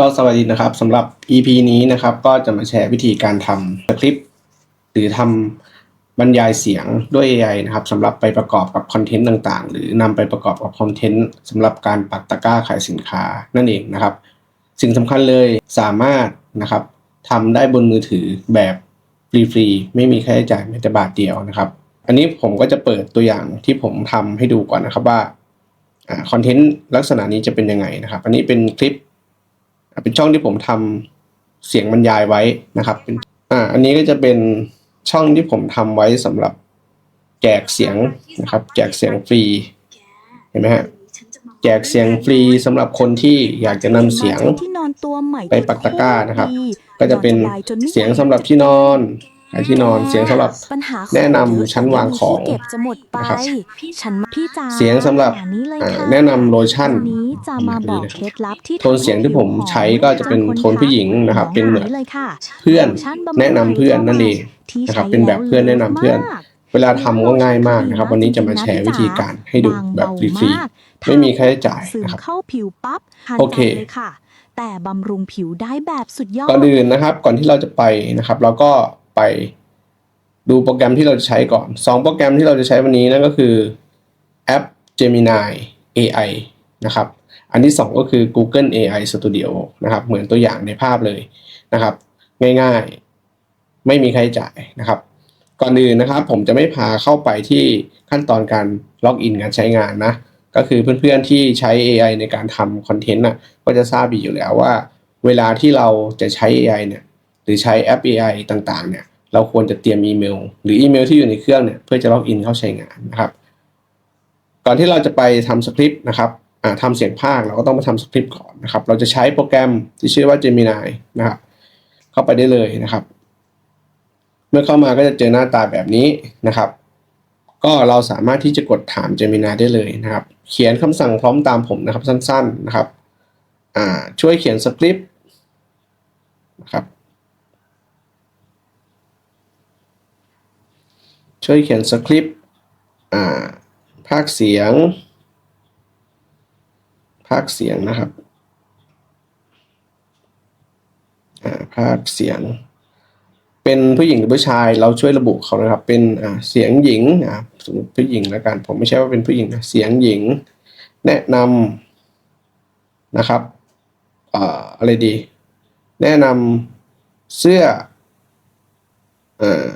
ก็สวัสดีนะครับสำหรับ EP นี้นะครับ ก็จะมาแชร์วิธีการทำสคริปต์หรือทำบรรยายเสียงด้วย AI นะครับสำหรับไปประกอบกับคอนเทนต์ต่างๆ หรือนำไปประกอบกับคอนเทนต์สำหรับการปักตะกร้าขายสินค้านั่นเองนะครับ สิ่งสำคัญเลยสามารถนะครับทำได้บนมือถือแบบฟรีๆไม่มีค่าใช้จ่ายแม้แต่บาทเดียวนะครับ อันนี้ผมก็จะเปิดตัวอย่างที่ผมทำให้ดูก่อนนะครับว่าคอนเทนต์ลักษณะนี้จะเป็นยังไงนะครับ อันนี้เป็นคลิป เป็นช่องที่ผมทำเสียงบรรยายไว้นะครับเป็นอ่าอันนี้ก็จะเป็นช่องที่ผมทำไว้สำหรับแจกเสียงนะครับ แจกเสียงฟรีเห็นไหมฮะแจกเสียงฟรีสำหรับคนที่อยากจะนำเสียงที่นอนตัวใหม่ไปปักตะกร้านะครับดีก็จะเป็นเสียงสำหรับที่นอน ขายที่นอนเสียงสำหรับปัญหาแนะนำชั้นวางของที่เก็บจะหมดไปนะครับฉันพี่จ๋าเสียงสำหรับอันนี้เลยอ่าค่ะแนะนำโลชั่นวันนี้จะมาบอกเคล็ดลับที่โทนเสียงที่ผมใช้ก็จะเป็นโทนผู้หญิงนะครับ เป็นเหมือนเลยค่ะเพื่อนโลชั่บำรุงแนะนำเพื่อนนั่นเองที่นะครับใช้เป็นแบบเพื่อนแนะนำเพื่อนมากเวลาทำก็ง่ายมากนะครับ วันนี้จะมาแชร์วิธีการให้ดูแบบฟรีๆไม่มีค่าใช้จ่ายซึมนะครับเข้าผิวปั๊บทันโอเคใจเลยค่ะแต่บำรุงผิวได้แบบสุดยอดก่อนอื่นนะครับ ก่อนที่เราจะไปนะครับ เราก็ ไปดูโปรแกรมที่เราจะใช้ก่อนสองโปรแกรมที่เราจะใช้วันนี้นั่นก็คือแอป Gemini AI นะครับ อันที่สองก็คือ Google AI Studio นะครับ เหมือนตัวอย่างในภาพเลยนะครับ ง่ายๆ ไม่มีค่าใช้จ่ายนะครับ ก่อนอื่นนะครับ ผมจะไม่พาเข้าไปที่ขั้นตอนการล็อกอินการใช้งานนะ ก็คือเพื่อนๆที่ใช้ AI ในการทำคอนเทนต์น่ะ ก็จะทราบอยู่แล้วว่า เวลาที่เราจะใช้ AI เนี่ย หรือใช้แอป AI ต่างๆ เนี่ย เราควรจะเตรียมอีเมล หรืออีเมลที่อยู่ในเครื่องเนี่ยเพื่อจะล็อกอินเข้าใช้งานนะครับ ก่อนที่เราจะไปทำสคริปต์นะครับอ่าทำเสียงภาคเราก็ต้องมาทำสคริปต์ก่อนนะครับ เราจะใช้โปรแกรมที่ชื่อว่า Gemini นะครับ เข้าไปได้เลยนะครับ เมื่อเข้ามาก็จะเจอหน้าตาแบบนี้นะครับ ก็เราสามารถที่จะกดถาม Gemini ได้เลยนะครับ เขียนคำสั่งพร้อมตามผมนะครับสั้น ๆนะครับอ่าช่วยเขียนสคริปต์นะครับ ช่วยเขียนสคริปต์อ่าภาคเสียง ภาคเสียงนะครับอ่าภาคเสียง เป็นผู้หญิงหรือผู้ชายเราช่วยระบุเขานะครับ เป็นอ่าเสียงหญิงอ่าสมมติผู้หญิงแล้วกัน ผมไม่ใช่ว่าเป็นผู้หญิงนะเสียงหญิง แนะนำนะครับอ่าอะไรดี แนะนำเสื้ออ่า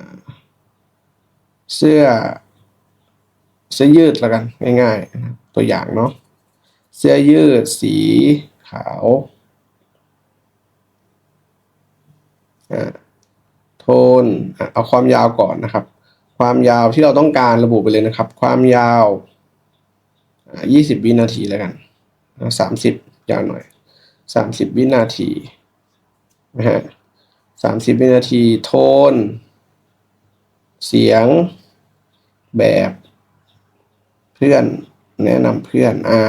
เสื้อ เสื้อยืดแล้วกันง่ายๆตัวอย่างเนาะเสื้อยืดสีขาวโทนเอาความยาวก่อนนะครับ ความยาวที่เราต้องการระบุไปเลยนะครับ ความยาวอ่ายี่สิบวินาทีแล้วกันสามสิบยาวหน่อยสามสิบวินาทีนะฮะสาวินาที โทน เสียง แบบเพื่อนแนะนำเพื่อน อ่า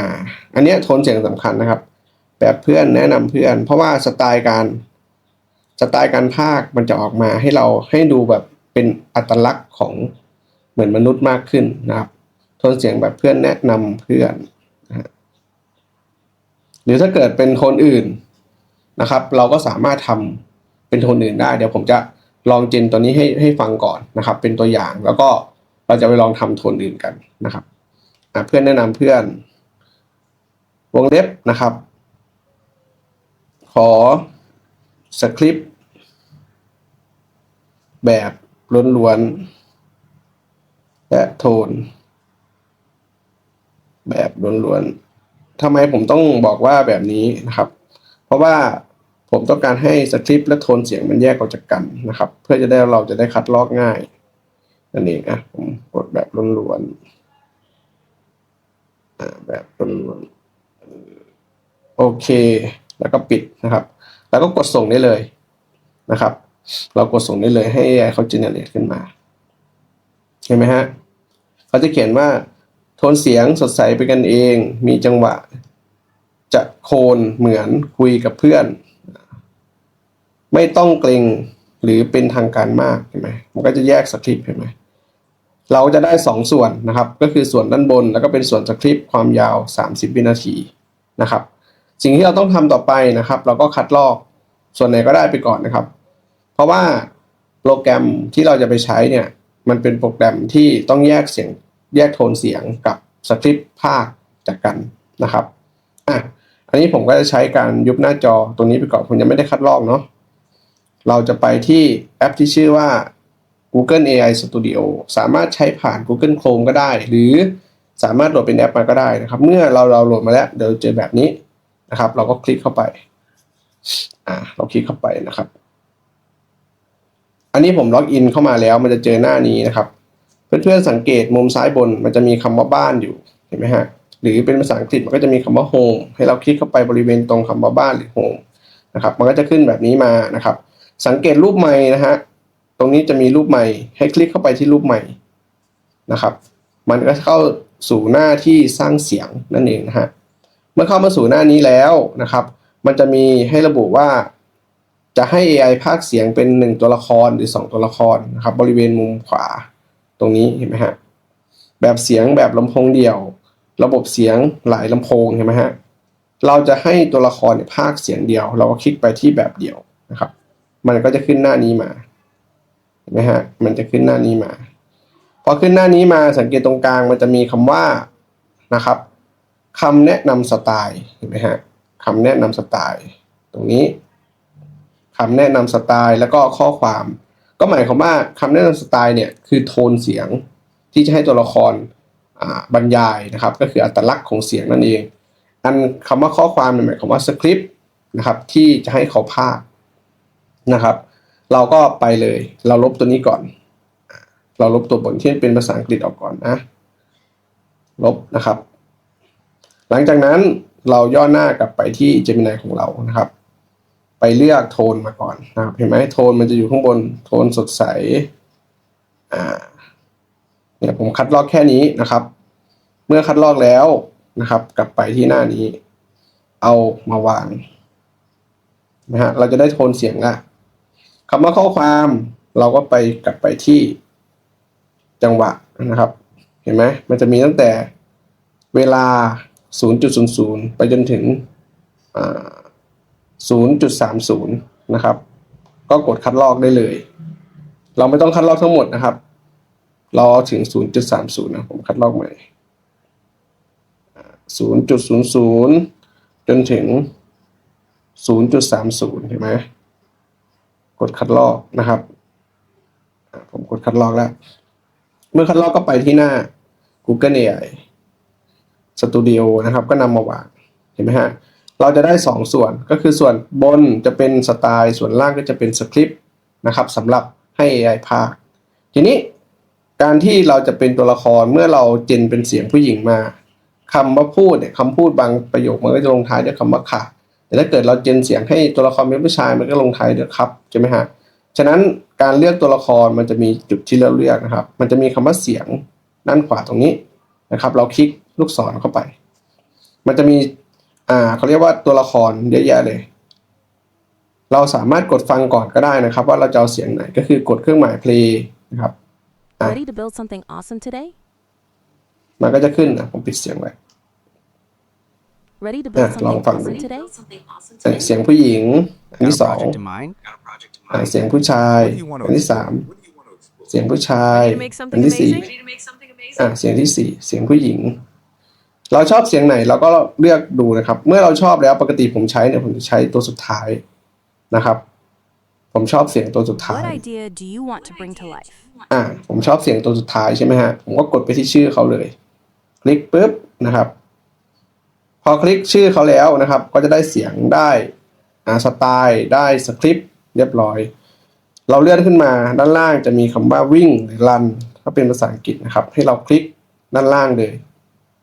อันเนี้ยโทนเสียงสำคัญนะครับ แบบเพื่อนแนะนำเพื่อน เพราะว่าสไตล์การสไตล์การพากมันจะออกมาให้เราให้ดูแบบเป็นอัตลักษณ์ของเหมือนมนุษย์มากขึ้นนะครับ โทนเสียงแบบเพื่อนแนะนำเพื่อนนะฮะหรือถ้าเกิดเป็นโทนอื่นนะครับ เราก็สามารถทำเป็นโทนอื่นได้ เดี๋ยวผมจะลองเจนตัวนี้ให้ให้ฟังก่อนนะครับ เป็นตัวอย่างแล้วก็ เราจะไปลองทำโทนอื่นกันนะครับเพื่อนแนะนำเพื่อน วงเล็บนะครับ ขอสคริปต์แบบล้วนๆและโทน แบบล้วนๆทำไมผมต้องบอกว่าแบบนี้นะครับ เพราะว่าผมต้องการให้สคริปต์และโทนเสียงมันแยกออกจากกันนะครับ เพื่อจะได้เราจะได้คัดลอกง่าย นั่นเองอะผมกดแบบล้วนๆอ่าแบบล้วนๆโอเค แล้วก็ปิดนะครับ แล้วก็กดส่งได้เลยนะครับ เรากดส่งได้เลยให้ AI เขา generate ขึ้นมา เห็นไหมฮะเขาจะเขียนว่าโทนเสียงสดใสไปกันเอง มีจังหวะ จะโคนเหมือนคุยกับเพื่อน ไม่ต้องเกรงหรือเป็นทางการมากเห็นไหมมันก็จะแยกสคริปต์เห็นไหม เราจะได้สองส่วนนะครับ ก็คือส่วนด้านบน แล้วก็เป็นส่วนสคริปต์ความยาว 30 วินาทีนะครับ สิ่งที่เราต้องทำต่อไปนะครับ เราก็คัดลอกส่วนไหนก็ได้ไปก่อนนะครับ เพราะว่าโปรแกรมที่เราจะไปใช้เนี่ย มันเป็นโปรแกรมที่ต้องแยกเสียงแยกโทนเสียงกับสคริปต์ภาคจากกันนะครับอะอันนี้ผมก็จะใช้การยุบหน้าจอตรงนี้ไปก่อนผมยังไม่ได้คัดลอกเนาะเราจะไปที่แอปที่ชื่อว่า Google AI Studio สามารถใช้ผ่าน Google Chrome ก็ได้ หรือสามารถโหลดเป็นแอปมาก็ได้นะครับ เมื่อเราเราโหลดมาแล้วเดี๋ยวเจอแบบนี้นะครับ เราก็คลิกเข้าไปอ่าเราคลิกเข้าไปนะครับ อันนี้ผมล็อกอินเข้ามาแล้วมันจะเจอหน้านี้นะครับ เพื่อนๆสังเกตมุมซ้ายบนมันจะมีคำว่าบ้านอยู่เห็นไหมฮะหรือเป็นภาษาอังกฤษมันก็จะมีคำว่า home ให้เราคลิกเข้าไปบริเวณตรงคำว่าบ้านหรือ home นะครับ มันก็จะขึ้นแบบนี้มานะครับ สังเกตรูปไม้นะฮะ รงนี้จะมีรูปไม้ให้คลิกเข้าไปที่รูปไม้นะครับ มันก็เข้าสู่หน้าที่สร้างเสียงนั่นเองนะฮะ เมื่อเข้ามาสู่หน้านี้แล้วนะครับ มันจะมีให้ระบุว่า จะให้ AI พากเสียงเป็นหนึ่งตัวละครหรือสองตัวละครนะครับ บริเวณมุมขวาตรงนี้เห็นไหมฮะ แบบเสียงแบบลำโพงเดี่ยว ระบบเสียงหลายลำโพงเห็นไหมฮะ เราจะให้ตัวละครเนี่ยพากเสียงเดียว เราก็คลิกไปที่แบบเดียวนะครับ มันก็จะขึ้นหน้านี้มา นไหมฮะมันจะขึ้นหน้านี้มา พอขึ้นหน้านี้มาสังเกตตรงกลางมันจะมีคำว่านะครับคำแนะนำสไตล์เห็นไหมฮะคำแนะนำสไตล์ ตรงนี้คำแนะนำสไตล์แล้วก็ข้อความ ก็หมายความว่าคำแนะนำสไตล์เนี่ยคือโทนเสียงที่จะให้ตัวละครบรรยายนะครับ ก็คืออัตลักษณ์ของเสียงนั่นเอง อันคำว่าข้อความหมายความว่าสคริปต์นะครับที่จะให้เขาพากนะครับ เราก็ไปเลย เราลบตัวนี้ก่อน เราลบตัวบนที่เป็นภาษาอังกฤษออกก่อนนะ ลบนะครับ หลังจากนั้นเราย่อหน้ากลับไปที่ Gemini ของเรานะครับ ไปเลือกโทนมาก่อนนะครับเห็นไหมโทนมันจะอยู่ข้างบนโทนสดใสอ่าเนี่ยผมคัดลอกแค่นี้นะครับ เมื่อคัดลอกแล้วนะครับ กลับไปที่หน้านี้ เอามาวางนะฮะเราจะได้โทนเสียงละ คำว่าข้อความเราก็ไปกลับไปที่จังหวะนะครับ เห็นไหมมันจะมีตั้งแต่เวลา 0.00 ไปจนถึงอ่า0.30 นะครับ ก็กดคัดลอกได้เลย เราไม่ต้องคัดลอกทั้งหมดนะครับรอถึง 0.30 นะ ผมคัดลอกใหม่ 0.00 จนถึง 0.30 เห็นไหม ดคัดลอกนะครับ ผมกดคัดลอกแล้ว เมื่อคัดลอกก็ไปที่หน้า Google AI Studio นะครับ ก็นำมาวางเห็นไหมฮะ เราจะได้สองส่วนก็คือส่วนบนจะเป็นสไตล์ ส่วนล่างก็จะเป็นสคริปต์นะครับสำหรับให้ AI พากทีนี้การที่เราจะเป็นตัวละครเมื่อเราเจนเป็นเสียงผู้หญิงมาคำว่าพูดเนี่ยคำพูดบางประโยคมันก็จะลงท้ายด้วยคำว่าค่ะ แต่ถ้าเกิดเราเจนเสียงให้ตัวละครเป็นผู้ชายมันก็ลงท้ายด้วยครับใช่ไหมฮะฉะนั้นการเลือกตัวละครมันจะมีจุดที่เราเลือกนะครับ มันจะมีคำว่าเสียงด้านขวาตรงนี้นะครับ เราคลิกลูกศรเข้าไป มันจะมีอ่าเขาเรียกว่าตัวละครเยอะแยะเลย เราสามารถกดฟังก่อนก็ได้นะครับ ว่าเราจะเอาเสียงไหนก็คือกดเครื่องหมาย play นะครับอะ Ready to build something awesome today? มันก็จะขึ้นนะผมปิดเสียงไว้ Ready to Yeah, build something long fun. awesome today? เอ่อเสียงผู้หญิง อัน Got ที่ a สอง project in mind? อ่าเสียงผู้ชาย What do you want to อันที่สาม What do you want to explore? เสียงผู้ชาย Ready to make อัน something ที่สี่ amazing? Ready to make something amazing? อ่าเสียงที่สี่เสียงผู้หญิง เราชอบเสียงไหนเราก็เลือกดูนะครับ เมื่อเราชอบแล้วปกติผมใช้เนี่ยผมจะใช้ตัวสุดท้ายนะครับ ผมชอบเสียงตัวสุดท้าย What idea do you want to bring to life? อ่าผมชอบเสียงตัวสุดท้ายใช่ไหมฮะผมก็กดไปที่ชื่อเขาเลย คลิกปุ๊บนะครับ พอคลิกชื่อเขาแล้วนะครับ ก็จะได้เสียงได้สไตล์ได้สคริปต์เรียบร้อย เราเลื่อนขึ้นมาด้านล่างจะมีคำว่าวิ่งหรือ run ถ้าเป็นภาษาอังกฤษนะครับ ให้เราคลิกด้านล่างเลย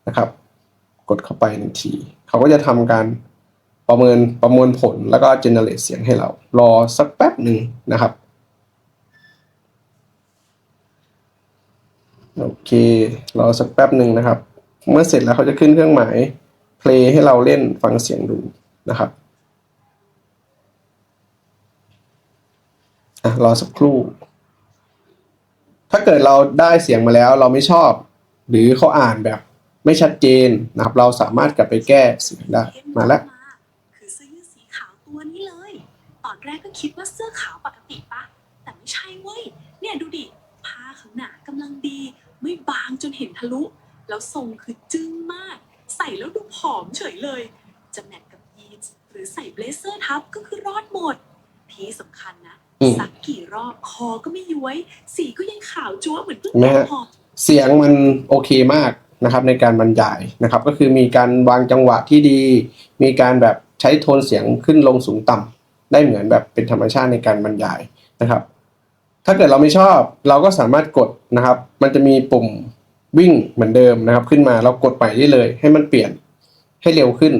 นะครับ กดเข้าไปหนึ่งที เขาก็จะทำการประเมินประมวลผลแล้วก็ generate เสียงให้เรา รอสักแป๊บหนึ่งนะครับโอเครอสักแป๊บหนึ่งนะครับ เมื่อเสร็จแล้วเขาจะขึ้นเครื่องหมาย play ให้เราเล่นฟังเสียงดูนะครับอะรอสักครู่ ถ้าเกิดเราได้เสียงมาแล้วเราไม่ชอบ หรือเขาอ่านแบบ ไม่ชัดเจนนะครับ เราสามารถกลับไปแก้เสียงได้มาแล้วยตอนแรกก็คิดว่าเสื้อขาวปกติปะแต่ไม่ใช่เว้ยเนี่ยดูดิผ้าข้างหนากำลังดี ไม่บางจนเห็นทะลุ แล้วทรงคือจึ้งมาก ใส่แล้วดูผอมเฉยเลย จะแมทกับยีนส์หรือใส่เบลเซอร์ทับก็คือรอดหมด ที่สำคัญนะ อืม สักกี่รอบคอก็ไม่ย้วย สีก็ยังขาวจั๊วเหมือนเพิ่งเห็นไหมฮะหอม เสียงมันโอเคมากนะครับในการบรรยายนะครับ ก็คือมีการวางจังหวะที่ดี มีการแบบใช้โทนเสียงขึ้นลงสูงต่ำได้เหมือนแบบเป็นธรรมชาติในการบรรยายนะครับ ถ้าเกิดเราไม่ชอบเราก็สามารถกดนะครับ มันจะมีปุ่ม วิ่งเหมือนเดิมนะครับ ขึ้นมาเรากดใหม่ได้เลย ให้มันเปลี่ยนให้เร็วขึ้น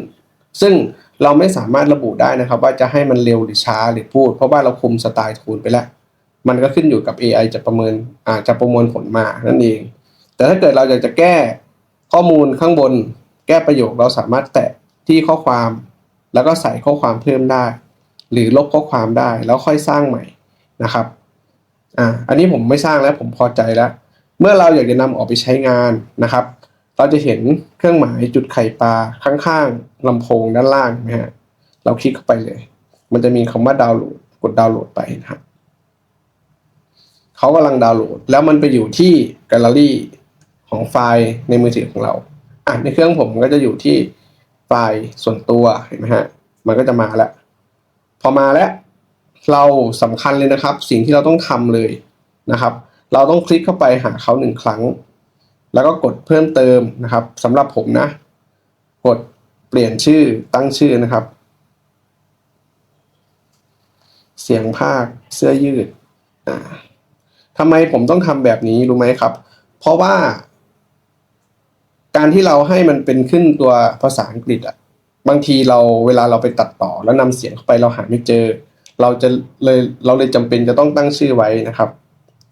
ซึ่งเราไม่สามารถระบุได้นะครับ ว่าจะให้มันเร็วหรือช้าหรือพูด เพราะว่าเราคุมสไตล์โทนไปแล้ว มันก็ขึ้นอยู่กับ AI จะประเมินอาจจะประมวลผลมานั่นเอง แต่ถ้าเกิดเราอยากจะแก้ข้อมูลข้างบน แก้ประโยคเราสามารถแตะที่ข้อความ แล้วก็ใส่ข้อความเพิ่มได้ หรือลบข้อความได้แล้วค่อยสร้างใหม่นะครับอ่าอันนี้ผมไม่สร้างแล้วผมพอใจแล้ว เมื่อเราอยากจะนำออกไปใช้งานนะครับ เราจะเห็นเครื่องหมายจุดไข่ปลาข้างๆลำโพงด้านล่างนะฮะเราคลิกเข้าไปเลย มันจะมีคำว่าดาวน์โหลดกดดาวน์โหลดไปนะครับเขากำลังดาวน์โหลด แล้วมันไปอยู่ที่แกลเลอรี่ของไฟล์ในมือถือของเราอะในเครื่องผมก็จะอยู่ที่ไฟล์ส่วนตัวเห็นไหมฮะมันก็จะมาแล้ว พอมาแล้ว เราสำคัญเลยนะครับ สิ่งที่เราต้องทำเลยนะครับ เราต้องคลิกเข้าไปหาเขาหนึ่งครั้ง แล้วก็กดเพิ่มเติมนะครับสำหรับผมนะ กดเปลี่ยนชื่อตั้งชื่อนะครับ เสียงภาคเสื้อยืดอ่าทำไมผมต้องทำแบบนี้รู้ไหมครับ เพราะว่า การที่เราให้มันเป็นขึ้นตัวภาษาอังกฤษอะบางทีเราเวลาเราไปตัดต่อแล้วนำเสียงเข้าไปเราหาไม่เจอ เราจะเลยเราเลยจำเป็นจะต้องตั้งชื่อไว้นะครับ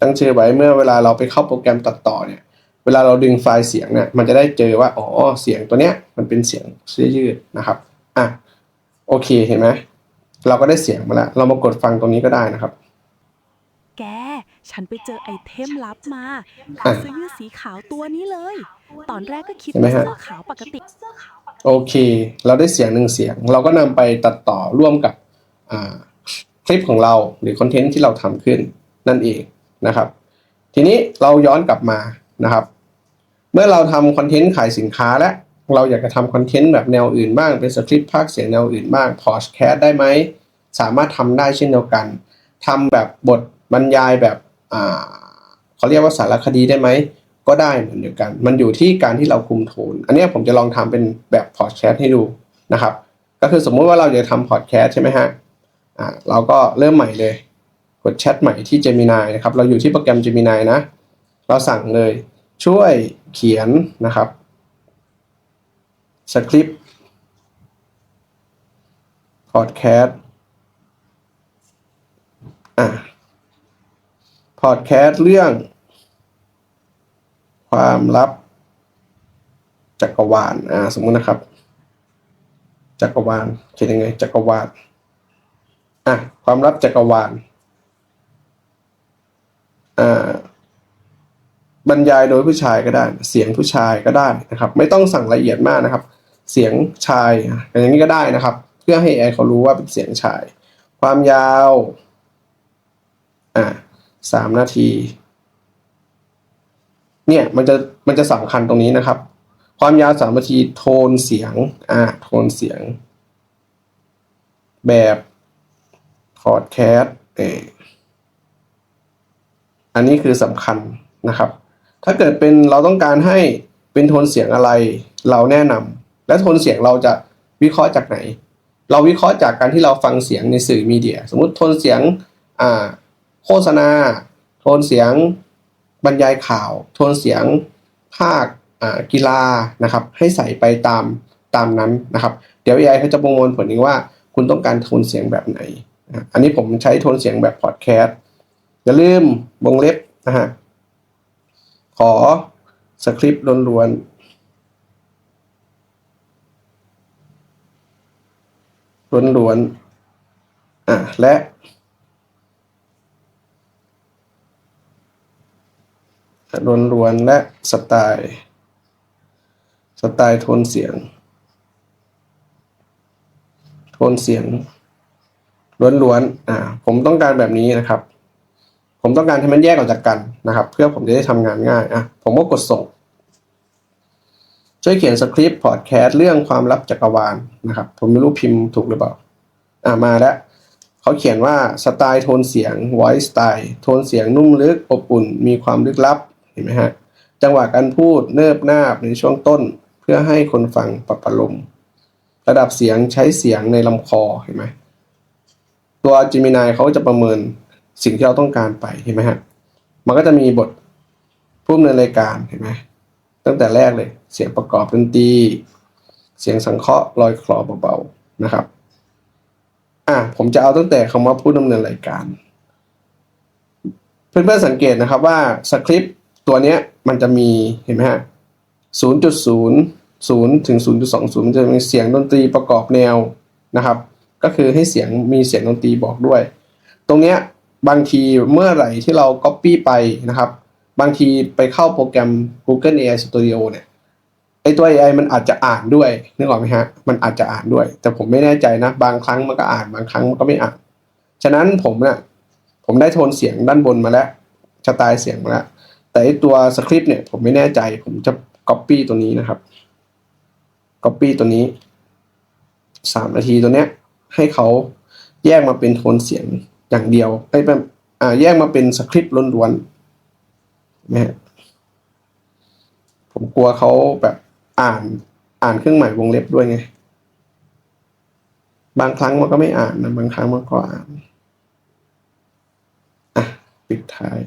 ตั้งชื่อไว้เมื่อเวลาเราไปเข้าโปรแกรมตัดต่อเนี่ยเวลาเราดึงไฟล์เสียงเนี่ยมันจะได้เจอว่าอ๋อเสียงตัวเนี้ยมันเป็นเสียงเสื้อยืดนะครับอะโอเคเห็นไหมเราก็ได้เสียงมาแล้ว เรามากดฟังตรงนี้ก็ได้นะครับ แก ฉันไปเจอไอเทมลับมาอะเสื้อยืดสีขาวตัวนี้เลย ตอนแรกก็คิดเห็นไหมว่าฮะเสื้อขาวปกติโอเค เราได้เสียงหนึ่งเสียง เราก็นำไปตัดต่อร่วมกับอ่าคลิปของเราหรือคอนเทนต์ที่เราทำขึ้นนั่นเอง นะครับ ทีนี้เราย้อนกลับมานะครับ เมื่อเราทำคอนเทนต์ขายสินค้าแล้วเราอยากจะทำคอนเทนต์แบบแนวอื่นบ้าง เป็นสคริปต์ภาคเสียงแนวอื่นบ้างพอดแคสต์ได้ไหม สามารถทำได้เช่นเดียวกันทำแบบบทบรรยายแบบเขาเรียกว่าสารคดีได้ไหม ก็ได้เหมือนเดียวกัน มันอยู่ที่การที่เราคุมโทน อันนี้ผมจะลองทำเป็นแบบพอดแคสต์ให้ดูนะครับ ก็คือสมมุติว่าเราจะทำพอดแคสต์ใช่ไหมฮะอ่าเราก็เริ่มใหม่เลย กดแชทใหม่ที่ Gemini นะครับ เราอยู่ที่โปรแกรม Gemini นะ เราสั่งเลยช่วยเขียนนะครับสคริปต์พอดแคสต์อะพอดแคสต์เรื่อง ความลับจักรวาลอ่าสมมุตินะครับ จักรวาลเขียนยังไงจักรวาลอะความลับจักรวาล บรรยายโดยผู้ชายก็ได้ เสียงผู้ชายก็ได้นะครับ ไม่ต้องสั่งละเอียดมากนะครับ เสียงชายอะอย่างนี้ก็ได้นะครับ เพื่อให้แอร์เขารู้ว่าเป็นเสียงชาย ความยาวอ่าสามนาที เนี่ยมันจะมันจะสำคัญตรงนี้นะครับ ความยาวสามนาทีโทนเสียงอ่าโทนเสียง แบบพอดแคสต์เอ อันนี้คือสำคัญนะครับ ถ้าเกิดเป็นเราต้องการให้เป็นโทนเสียงอะไร เราแนะนำและโทนเสียงเราจะวิเคราะห์จากไหน เราวิเคราะห์จากการที่เราฟังเสียงในสื่อมีเดีย สมมุติโทนเสียงโฆษณา โทนเสียงบรรยายข่าว โทนเสียงภาคกีฬานะครับ ให้ใส่ไปตามตามนั้นนะครับ เดี๋ยว AI เขาจะประมวลผลเองว่าคุณต้องการโทนเสียงแบบไหน อันนี้ผมใช้โทนเสียงแบบพอดแคสต์ อย่าลืมวงเล็บนะฮะขอสคริปต์ล้วนๆล้วนๆอะและล้วนๆและสไตล์สไตล์โทนเสียง โทนเสียงล้วนๆอ่าผมต้องการแบบนี้นะครับ ผมต้องการให้มันแยกออกจากกันนะครับ เพื่อผมจะได้ทำงานง่ายอะผมก็กดส่ง ช่วยเขียนสคริปต์พอดแคสต์เรื่องความลับจักรวาลนะครับ ผมไม่รู้พิมพ์ถูกหรือเปล่าอ่ามาแล้วเขาเขียนว่าสไตล์โทนเสียง voice style โทนเสียงนุ่มลึกอบอุ่น มีความลึกลับเห็นไหมฮะจังหวะการพูดเนิบนาบในช่วงต้น เพื่อให้คนฟังปรับอารมณ์ระดับเสียงใช้เสียงในลำคอเห็นไหมตัว Gemini เขาจะประเมิน สิ่งที่เราต้องการไปเห็นไหมฮะมันก็จะมีบทผู้ดำเนินรายการเห็นไหมตั้งแต่แรกเลย เสียงประกอบดนตรีเสียงสังเคราะห์ลอยคลอเบาๆนะครับอะผมจะเอาตั้งแต่คำว่าผู้ดำเนินรายการ เพื่อนๆสังเกตนะครับว่าสคริปต์ตัวเนี้ยมันจะมีเห็นไหมฮะ0.00ถึง0.20มันจะมีเสียงดนตรีประกอบแนวนะครับ ก็คือให้เสียงมีเสียงดนตรีบอกด้วย ตรงเนี้ย บางทีเมื่อไหร่ที่เรา Copy ไปนะครับ บางทีไปเข้าโปรแกรม Google AI Studio เนี่ยไอตัว AI มันอาจจะอ่านด้วยนึกออกไหมฮะ มันอาจจะอ่านด้วย แต่ผมไม่แน่ใจนะ บางครั้งมันก็อ่านบางครั้งมันก็ไม่อ่าน ฉะนั้นผมเนี่ยผมได้โทนเสียงด้านบนมาแล้วสไตล์เสียงมาแล้ว แต่ไอตัวสคริปต์เนี่ยผมไม่แน่ใจ ผมจะ Copy ตัวนี้นะครับ Copy ตัวนี้สามนาทีตัวเนี้ยให้เขาแยกมาเป็นโทนเสียง อย่างเดียวไอ้แบบอ่าแยกมาเป็นสคริปต์ล้วนๆนะฮะผมกลัวเขาแบบอ่านอ่านเครื่องหมายวงเล็บด้วยไง บางครั้งมันก็ไม่อ่านนะบางครั้งมันก็อ่านอะปิดท้าย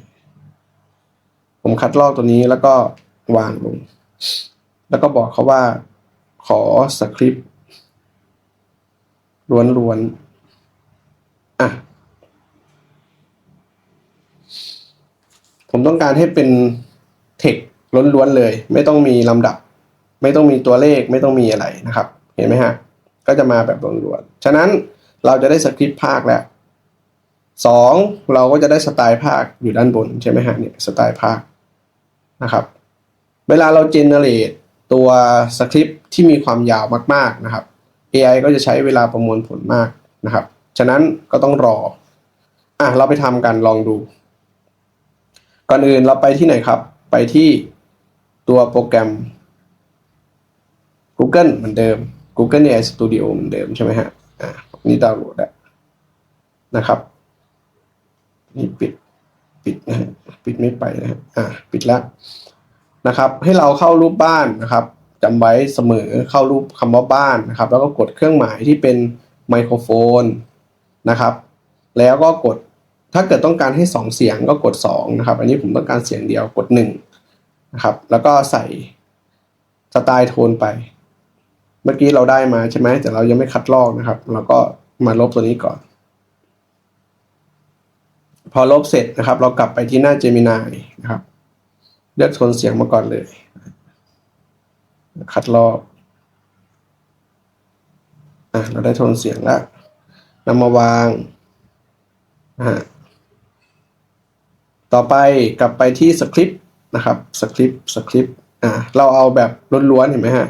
ผมคัดลอกตัวนี้แล้วก็วางลง แล้วก็บอกเขาว่าขอสคริปต์ล้วนๆ อะ ผมต้องการให้เป็นเทคล้วนๆเลย ไม่ต้องมีลำดับ ไม่ต้องมีตัวเลขไม่ต้องมีอะไรนะครับ เห็นไหมฮะ ก็จะมาแบบล้วนๆฉะนั้นเราจะได้สคริปต์ภาคแล้วสองเราก็จะได้สไตล์ภาคอยู่ด้านบนใช่ไหมฮะเนี่ยสไตล์ภาคนะครับ เวลาเราเจเนเรตตัวสคริปต์ที่มีความยาวมากๆนะครับ AI ก็จะใช้เวลาประมวลผลมากนะครับ ฉะนั้นก็ต้องรออะเราไปทำกันลองดู ก่อนอื่นเราไปที่ไหนครับ ไปที่ตัวโปรแกรม Google เหมือนเดิม Google AI Studio เหมือนเดิมใช่ไหมฮะอะนี่ดาวน์โหลดแล้วนะครับ นี่ปิดปิดนะฮะปิดไม่ไปนะฮะอะปิดแล้วนะครับ ให้เราเข้ารูปบ้านนะครับจำไว้เสมอเข้ารูปคำว่าบ้านนะครับ แล้วก็กดเครื่องหมายที่เป็นไมโครโฟนนะครับ แล้วก็กด ถ้าเกิดต้องการให้สองเสียงก็กดสองนะครับ อันนี้ผมต้องการเสียงเดียวกดหนึ่งนะครับ แล้วก็ใส่สไตล์โทนไป เมื่อกี้เราได้มาใช่ไหมแต่เรายังไม่คัดลอกนะครับ เราก็มาลบตัวนี้ก่อน พอลบเสร็จนะครับ เรากลับไปที่หน้า Gemini นะครับ เลือกโทนเสียงมาก่อนเลย คัดลอกอะเราได้โทนเสียงแล้วนำมาวางนะฮะ ต่อไปกลับไปที่สคริปต์นะครับสคริปต์สคริปต์อะเราเอาแบบล้วนๆเห็นไหมฮะ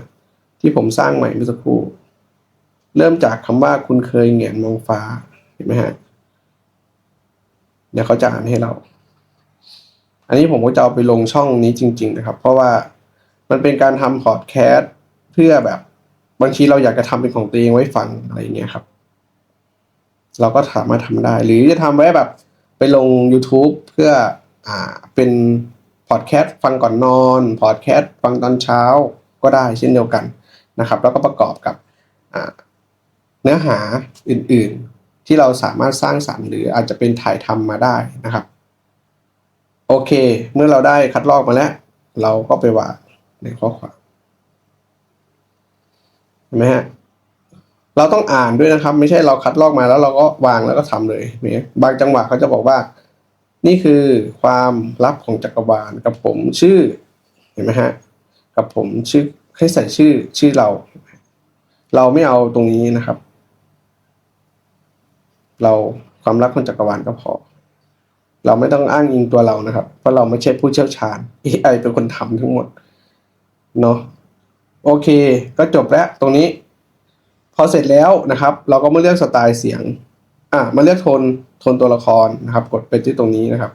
ที่ผมสร้างใหม่เมื่อสักครู่ เริ่มจากคำว่าคุณเคยเหงียนมองฟ้าเห็นไหมฮะเดี๋ยวเขาจะอ่านให้เรา อันนี้ผมก็จะเอาไปลงช่องนี้จริง ๆ นะครับ เพราะว่ามันเป็นการทำพอดแคสต์เพื่อแบบบางทีเราอยากจะทำเป็นของตัวเองไว้ฟังอะไรเงี้ยครับ เราก็สามารถทำได้หรือจะทำไว้แบบ ไปลง YouTube เพื่ออ่าเป็นพอดแคสต์ฟังก่อนนอนพอดแคสต์ฟังตอนเช้าก็ได้เช่นเดียวกันนะครับ แล้วก็ประกอบกับเนื้อหาอื่นๆ ที่เราสามารถสร้างสรรค์หรืออาจจะเป็นถ่ายทำมาได้นะครับ โอเค เมื่อเราได้คัดลอกมาแล้ว เราก็ไปวางในข้อความเห็นไหมฮะ เราต้องอ่านด้วยนะครับ ไม่ใช่เราคัดลอกมาแล้วเราก็วางแล้วก็ทำเลยเนี่ยบางจังหวะเขาจะบอกว่า นี่คือความลับของจักรวาลกับผมชื่อเห็นไหมฮะกับผมชื่อให้ใส่ชื่อชื่อเรา เราไม่เอาตรงนี้นะครับ เราความลับของจักรวาลก็พอ เราไม่ต้องอ้างอิงตัวเรานะครับ เพราะเราไม่ใช่ผู้เชี่ยวชาญ AI เป็นคนทำทั้งหมดเนาะโอเค ก็จบแล้วตรงนี้ อเสร็จแล้วนะครับ เราก็มาเลือกสไตล์เสียง อะมาเลือกโทนโทนตัวละครนะครับ กดไปที่ตรงนี้นะครับ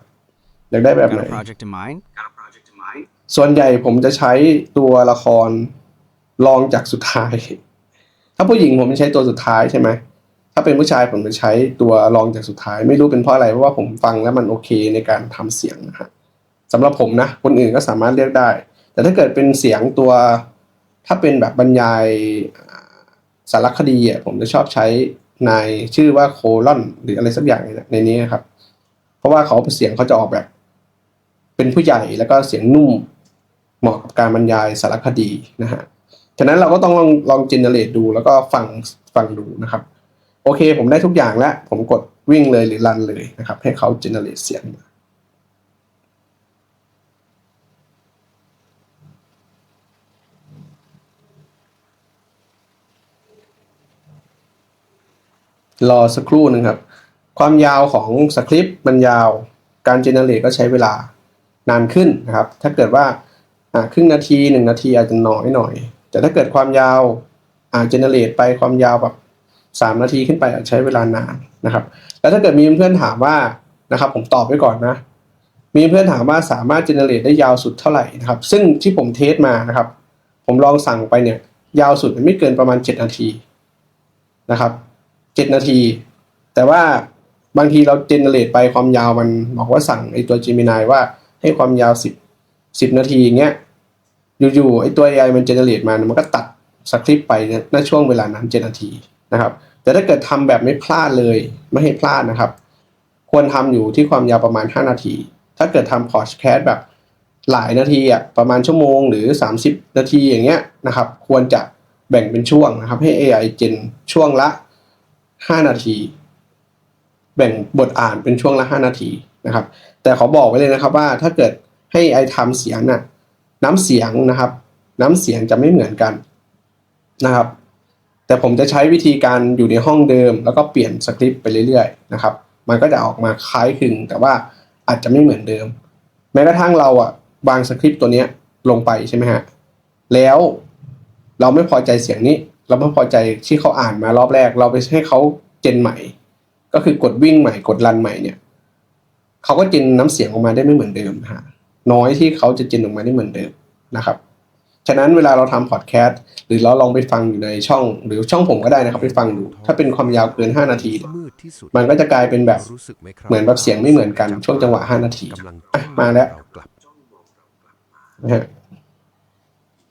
อยากได้แบบไหน Got a project in mind? Got a project in mind? ส่วนใหญ่ผมจะใช้ตัวละครรองจากสุดท้าย ถ้าผู้หญิงผมจะใช้ตัวสุดท้ายใช่ไหมถ้าเป็นผู้ชายผมจะใช้ตัวรองจากสุดท้าย ไม่รู้เป็นเพราะอะไรเพราะว่าผมฟังแล้วมันโอเคในการทำเสียงนะฮะสำหรับผมนะ คนอื่นก็สามารถเลือกได้ แต่ถ้าเกิดเป็นเสียงตัว ถ้าเป็นแบบบรรยายอ่า สารคดีอะผมจะชอบใช้ในชื่อว่าโคลอนหรืออะไรสักอย่างในนี้นะครับ เพราะว่าเขาเสียงเขาจะออกแบบ เป็นผู้ใหญ่แล้วก็เสียงนุ่มเหมาะกับการบรรยายสารคดีนะฮะฉะนั้นเราก็ต้องลองลองเจเนเรตดูแล้วก็ฟังฟังดูนะครับ โอเค ผมได้ทุกอย่างแล้ว ผมกดวิ่งเลยหรือรันเลยนะครับ ให้เขาเจเนเรตเสียงมา รอสักครู่หนึ่งครับ ความยาวของสคริปต์มันยาว การเจเนเรตก็ใช้เวลานานขึ้นนะครับ ถ้าเกิดว่าครึ่งนาทีหนึ่งนาทีอาจจะน้อยหน่อย แต่ถ้าเกิดความยาวเจเนเรตไปความยาวแบบสามนาทีขึ้นไปอาจใช้เวลานานนะครับ แล้วถ้าเกิดมีเพื่อนถามว่านะครับ ผมตอบไว้ก่อนนะ มีเพื่อนถามว่าสามารถเจเนเรตได้ยาวสุดเท่าไหร่นะครับ ซึ่งที่ผมเทสมานะครับ ผมลองสั่งไปเนี่ยยาวสุดไม่เกินประมาณ 7 นาทีนะครับ 7นาที แต่ว่าบางทีเราเจเนเรตไปความยาวมันบอกว่าสั่งไอตัว Gemini ว่าให้ความยาว10 10นาทีอย่างเงี้ยอยู่ๆไอตัว AI มันเจเนเรตมามันก็ตัดสคริปต์ไปเนี่ยณช่วงเวลานั้น7นาทีนะครับ แต่ถ้าเกิดทำแบบไม่พลาดเลยไม่ให้พลาดนะครับ ควรทำอยู่ที่ความยาวประมาณ 5 นาที ถ้าเกิดทำพอดแคสต์แบบหลายนาทีอะประมาณชั่วโมงหรือ 30 นาทีอย่างเงี้ยนะครับ ควรจะแบ่งเป็นช่วงนะครับ ให้ AI เจนช่วงละ 5นาที แบ่งบทอ่านเป็นช่วงละ5นาทีนะครับ แต่ขอบอกไว้เลยนะครับว่าถ้าเกิดให้ไอทำเสียงน่ะน้ำเสียงนะครับ น้ำเสียงจะไม่เหมือนกันนะครับ แต่ผมจะใช้วิธีการอยู่ในห้องเดิม แล้วก็เปลี่ยนสคริปต์ไปเรื่อยๆนะครับ มันก็จะออกมาคล้ายคลึงแต่ว่าอาจจะไม่เหมือนเดิม แม้กระทั่งเราอะวางสคริปต์ตัวเนี้ยลงไปใช่ไหมฮะแล้วเราไม่พอใจเสียงนี้ เราไม่พอใจที่เขาอ่านมารอบแรก เราไปให้เขาเจนใหม่ ก็คือกดวิ่งใหม่กดรันใหม่เนี่ยเขาก็เจนน้ำเสียงออกมาได้ไม่เหมือนเดิมนะฮะน้อยที่เขาจะเจนออกมาได้เหมือนเดิมนะครับฉะนั้นเวลาเราทำพอดแคสต์หรือเราลองไปฟังอยู่ในช่อง หรือช่องผมก็ได้นะครับไปฟังดูถ้าเป็นความยาวเกิน 5 นาทีเนี่ยมืดที่สุดมันก็จะกลายเป็นแบบเหมือนแบบเสียงไม่เหมือนกันช่วงจังหวะ 5 นาทีมาแล้วเนะฮะยิ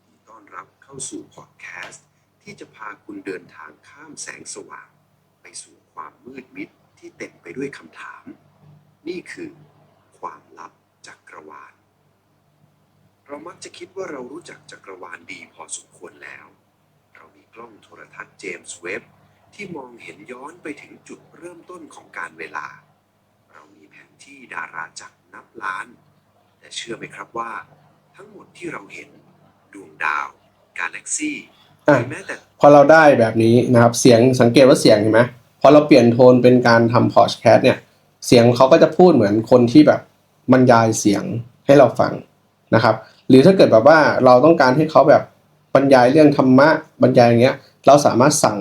นดีต้อนรับเข้าสู่พอดแคสต์ ที่จะพาคุณเดินทางข้ามแสงสว่าง ไปสู่ความมืดมิดที่เต็มไปด้วยคำถาม นี่คือความลับจักรวาล เรามักจะคิดว่าเรารู้จักจักรวาลดีพอสมควรแล้ว เรามีกล้องโทรทัศน์เจมส์เว็บที่มองเห็นย้อนไปถึงจุดเริ่มต้นของการเวลา เรามีแผนที่ดาราจักรนับล้าน แต่เชื่อไหมครับว่า ทั้งหมดที่เราเห็น ดวงดาว กาแล็กซี่ อะรือแม้แต่พอเราได้แบบนี้นะครับ เสียงสังเกตว่าเสียงเห็นไหมพอเราเปลี่ยนโทนเป็นการทำพอดแคสต์เนี่ย เสียงเขาก็จะพูดเหมือนคนที่แบบบรรยายเสียงให้เราฟังนะครับ หรือถ้าเกิดแบบว่าเราต้องการให้เขาแบบบรรยายเรื่องธรรมะบรรยายอย่างเงี้ย เราสามารถสั่ง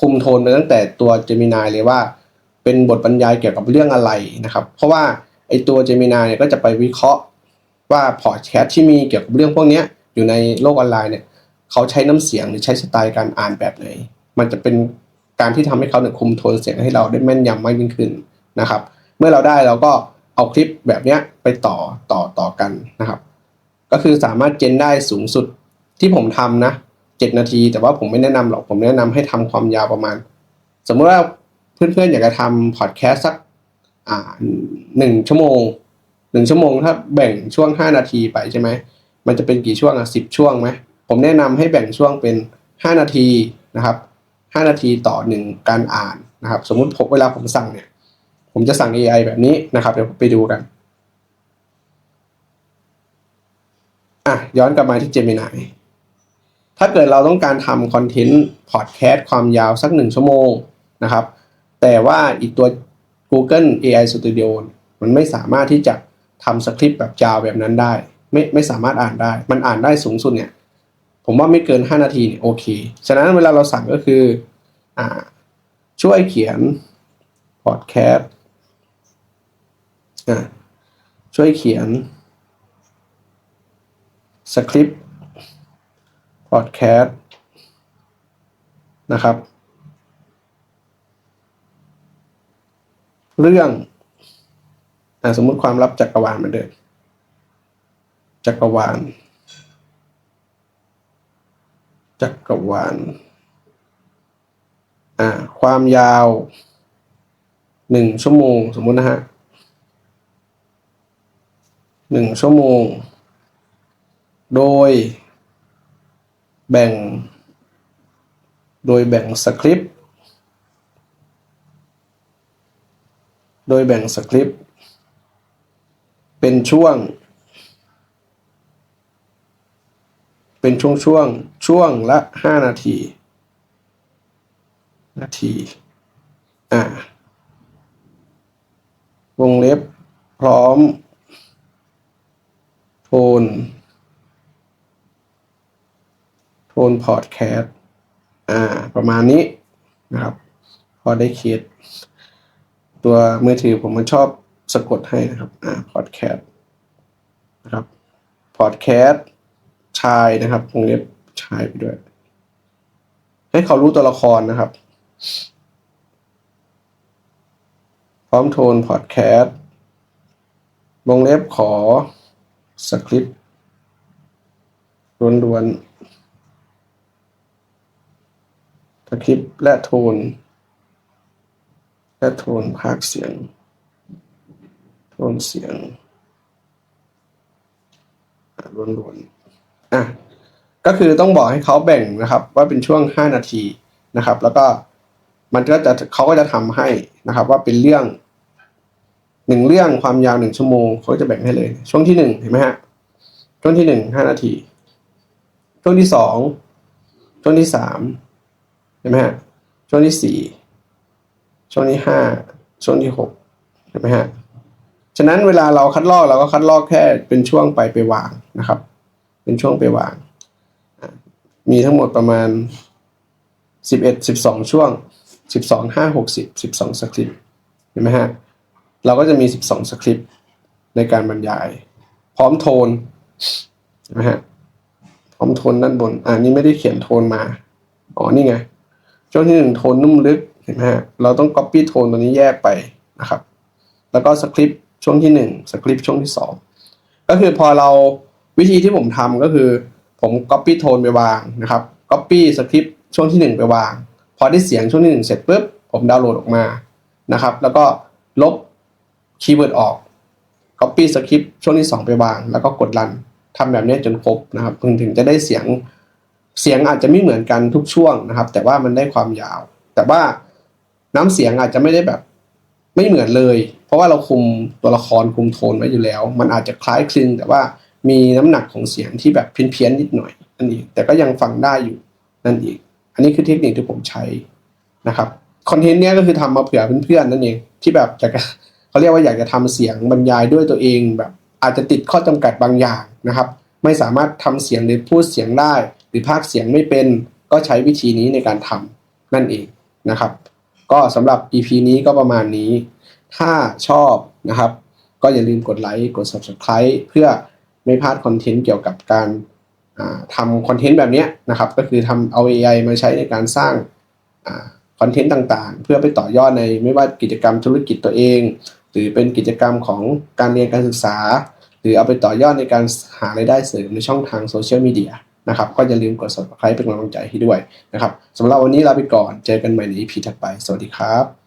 คุมโทนไปตั้งแต่ตัว Gemini เลยว่า เป็นบทบรรยายเกี่ยวกับเรื่องอะไรนะครับ เพราะว่าไอตัว Gemini เนี่ยก็จะไปวิเคราะห์ว่าพอดแคสต์ที่มีเกี่ยวกับเรื่องพวกเนี้ยอยู่ในโลกออนไลน์เนี่ย เขาใช้น้ำเสียงหรือใช้สไตล์การอ่านแบบไหน มันจะเป็นการที่ทำให้เขาเนี่ยคุมโทนเสียงให้เราได้แม่นยำมากยิ่งขึ้นนะครับ เมื่อเราได้เราก็เอาคลิปแบบเนี้ยไปต่อต่อต่อกันนะครับ ก็คือสามารถเจนได้สูงสุดที่ผมทำนะเจ็ดนาที แต่ว่าผมไม่แนะนำหรอกผมแนะนำให้ทำความยาวประมาณ สมมติว่าเพื่อนๆ อยากจะทำพอดแคสต์สักอ่าหนึ่งชั่วโมงหนึ่งชั่วโมงถ้าแบ่งช่วงห้านาทีไปใช่ไหมมันจะเป็นกี่ช่วงอะสิบช่วงไหม ผมแนะนำให้แบ่งช่วงเป็น 5 นาทีนะครับ 5 นาทีต่อหนึ่งการอ่านนะครับ สมมุติผมเวลาผมสั่งเนี่ย ผมจะสั่ง AI แบบนี้นะครับ เดี๋ยวไปดูกันอะย้อนกลับมาที่ Gemini ถ้าเกิดเราต้องการทำคอนเทนต์พอดแคสต์ความยาวสักหนึ่งชั่วโมงนะครับ แต่ว่าอีกตัว Google AI Studio มันไม่สามารถที่จะทำสคริปต์แบบยาวแบบนั้นได้ ไม่ไม่สามารถอ่านได้ มันอ่านได้สูงสุดเนี่ย ผมว่าไม่เกิน 5 นาทีเนี่ยโอเค ฉะนั้นเวลาเราสั่งก็คืออ่าช่วยเขียนพอดแคสต์ช่วยเขียนสคริปต์พอดแคสต์นะครับ เรื่องอสมมุติความลับจักรวาลเหมือนเดิมจักรวาล จักรวาลอ่าความยาวหนึ่งชั่วโมงสมมุตินะฮะหนึ่งชั่วโมง โดยแบ่ง โดยแบ่งสคริปต์ โดยแบ่งสคริปต์ เป็นช่วง เป็นช่วงช่วง ช่วงละห้านาที นาที อ่าวงเล็บพร้อม โทน โทนพอดแคสต์อ่า ประมาณนี้นะครับ พอได้คิด ตัวมือถือผมมันชอบสะกดให้นะครับ อ่า พอดแคสต์นะครับ พอดแคสต์ชายนะครับวงเล็บ ชายไปด้วย ให้เขารู้ตัวละครนะครับ พร้อมโทนพอดแคสต์วงเล็บขอสคริปต์ล้วนๆสคริปต์และโทน และโทนภาคเสียง โทนเสียงอะล้วนๆอะ ก็คือต้องบอกให้เขาแบ่งนะครับ ว่าเป็นช่วง 5 นาทีนะครับ แล้วก็มันก็จะเขาก็จะทำให้นะครับ ว่าเป็นเรื่องหนึ่งเรื่องความยาวหนึ่งชั่วโมงเขาจะแบ่งให้เลย ช่วงที่หนึ่งเห็นไหมฮะช่วงที่หนึ่งห้านาที ช่วงที่สองช่วงที่สามเห็นไหมฮะช่วงที่สี่ช่วงที่ห้าช่วงที่หกเห็นไหมฮะฉะนั้นเวลาเราคัดลอกเราก็คัดลอกแค่เป็นช่วงไปไปวางนะครับ เป็นช่วงไปวาง มีทั้งหมดประมาณสิบเอ็ดสิบสองช่วงสิบสองห้าหกสิบสิบสองสคริปต์เห็นไหมฮะ เราก็จะมี 12 สคริปต์ในการบรรยาย พร้อมโทนนะฮะพร้อมโทนด้านบนอ่านี่ไม่ได้เขียนโทนมา อ๋อ นี่ไง ช่วงที่หนึ่งโทนนุ่มลึก เห็นไหมฮะ เราต้อง copy โทนตัวนี้แยกไปนะครับ แล้วก็สคริปต์ช่วงที่หนึ่งสคริปต์ช่วงที่สองก็คือพอเราวิธีที่ผมทำก็คือ ผม copy โทนไปวางนะครับ copy สคริปต์ช่วงที่หนึ่งไปวาง พอได้เสียงช่วงที่หนึ่งเสร็จปุ๊บผมดาวน์โหลดออกมานะครับ แล้วก็ลบคีย์เวิร์ดออก Copy สคริปต์ช่วงที่ 2 ไปวาง แล้วก็กดรันทำแบบนี้จนครบนะครับถึงถึงจะได้เสียงเสียงอาจจะไม่เหมือนกันทุกช่วงนะครับ แต่ว่ามันได้ความยาว แต่ว่าน้ำเสียงอาจจะไม่ได้แบบไม่เหมือนเลย เพราะว่าเราคุมตัวละครคุมโทนไว้อยู่แล้ว มันอาจจะคล้ายคลึงแต่ว่า มีน้ำหนักของเสียงที่แบบเพี้ยนๆนิดหน่อยนั่นเองแต่ก็ยังฟังได้อยู่นั่นเองอันนี้คือเทคนิคที่ผมใช้นะครับคอนเทนต์เนี้ยก็คือทำมาเผื่อเพื่อนๆนั่นเองที่แบบอยากจะเขาเรียกว่าอยากจะทำเสียงบรรยายด้วยตัวเองแบบอาจจะติดข้อจำกัดบางอย่างนะครับ ไม่สามารถทำเสียงหรือพูดเสียงได้ หรือพากเสียงไม่เป็นก็ใช้วิธีนี้ในการทำนั่นเองนะครับ ก็สำหรับ EP นี้ก็ประมาณนี้ ถ้าชอบนะครับ ก็อย่าลืมกดไลค์กด Subscribe เพื่อ ไม่พลาดคอนเทนต์เกี่ยวกับการทำคอนเทนต์แบบนี้นะครับ ก็คือทำเอา AI มาใช้ในการสร้างคอนเทนต์ต่างๆ เพื่อไปต่อยอดในไม่ว่ากิจกรรมธุรกิจตัวเอง หรือเป็นกิจกรรมของการเรียนการศึกษา หรือเอาไปต่อยอดในการหารายได้เสริมในช่องทางโซเชียลมีเดียนะครับก็อย่าลืมกด subscribe เป็นกำลังใจให้ด้วยนะครับสำหรับวันนี้ลาไปก่อนเจอกันใหม่ใน EP ถัดไป สวัสดีครับ